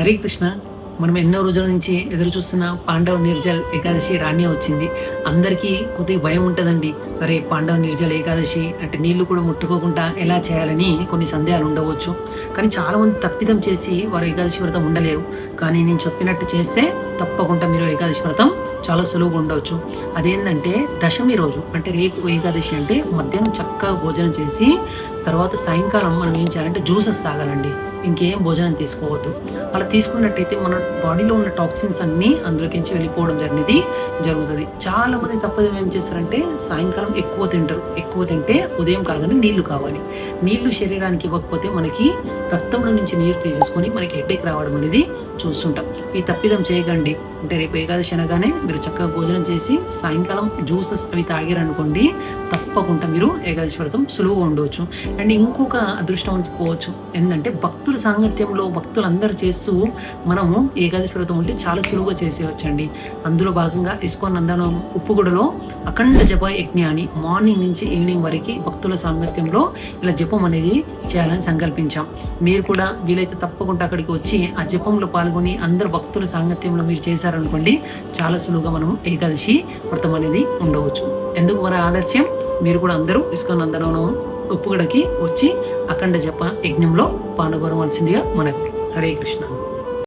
హరే కృష్ణ. మనం ఎన్నో రోజుల నుంచి ఎదురు చూస్తున్న పాండవ నిర్జల్ ఏకాదశి రానే వచ్చింది. అందరికీ కొద్దిగా భయం ఉంటుందండి. అరే పాండవ నిర్జల్ ఏకాదశి అంటే నీళ్ళు కూడా ముట్టుకోకుండా ఎలా చేయాలని కొన్ని సందేహాలు ఉండవచ్చు. కానీ చాలామంది తప్పిదం చేసి వారు ఏకాదశి వ్రతం ఉండలేరు. కానీ నేను చెప్పినట్టు చేస్తే తప్పకుండా మీరు ఏకాదశి వ్రతం చాలా సులువుగా ఉండవచ్చు. అదేంటంటే దశమి రోజు అంటే రేపు ఏకాదశి అంటే మధ్యాహ్నం చక్కగా భోజనం చేసి తర్వాత సాయంకాలం మనం ఏం చేయాలంటే జ్యూసెస్ తాగాలండి. ఇంకేం భోజనం తీసుకోవద్దు. అలా తీసుకున్నట్టయితే మన బాడీలో ఉన్న టాక్సిన్స్ అన్నీ అందులోకించి వెళ్ళిపోవడం జరిగినది జరుగుతుంది. చాలా మంది తప్పదు ఏం చేస్తారంటే సాయంకాలం ఎక్కువ తింటారు. ఎక్కువ తింటే ఉదయం కాగానే నీళ్ళు కావాలి. నీళ్ళు శరీరానికి ఇవ్వకపోతే మనకి రక్తంలో నుంచి నీరు తీసేసుకొని మనకి హెడ్డేక్ రావడం అనేది చూస్తుంటాం. ఈ తప్పిదం చేయకండి. అంటే రేపు ఏకాదశి అనగానే మీరు చక్కగా భోజనం చేసి సాయంకాలం జ్యూసెస్ అవి తాగారనుకోండి తప్పకుండా మీరు ఏకాదశి వ్రతం సులువుగా ఉండవచ్చు. అండ్ ఇంకొక అదృష్టం పోవచ్చు. ఏంటంటే భక్తులు భక్తుల సాంగత్యంలో భక్తులు అందరు చేస్తూ మనము ఏకాదశి వ్రతం ఉంటే చాలా సులువుగా చేసేవచ్చండి అందులో భాగంగా ఇస్కాన్ నందనం ఉప్పుగూడలో అఖండ జప యజ్ఞాన్ని మార్నింగ్ నుంచి ఈవినింగ్ వరకు భక్తుల సాంగత్యంలో ఇలా జపం అనేది చేయాలని సంకల్పించాం. మీరు కూడా వీలైతే తప్పకుండా అక్కడికి వచ్చి ఆ జపంలో పాల్గొని అందరు భక్తుల సాంగత్యంలో మీరు చేశారనుకోండి చాలా సులువుగా మనం ఏకాదశి వ్రతం అనేది ఉండవచ్చు. ఎందుకు మరి ఆలస్యం? మీరు కూడా అందరూ ఇస్కాన్ నందనం ఉప్పుగడకి వచ్చి అఖండ జప యజ్ఞంలో పాల్గొనవలసిందిగా మనకు హరే కృష్ణ.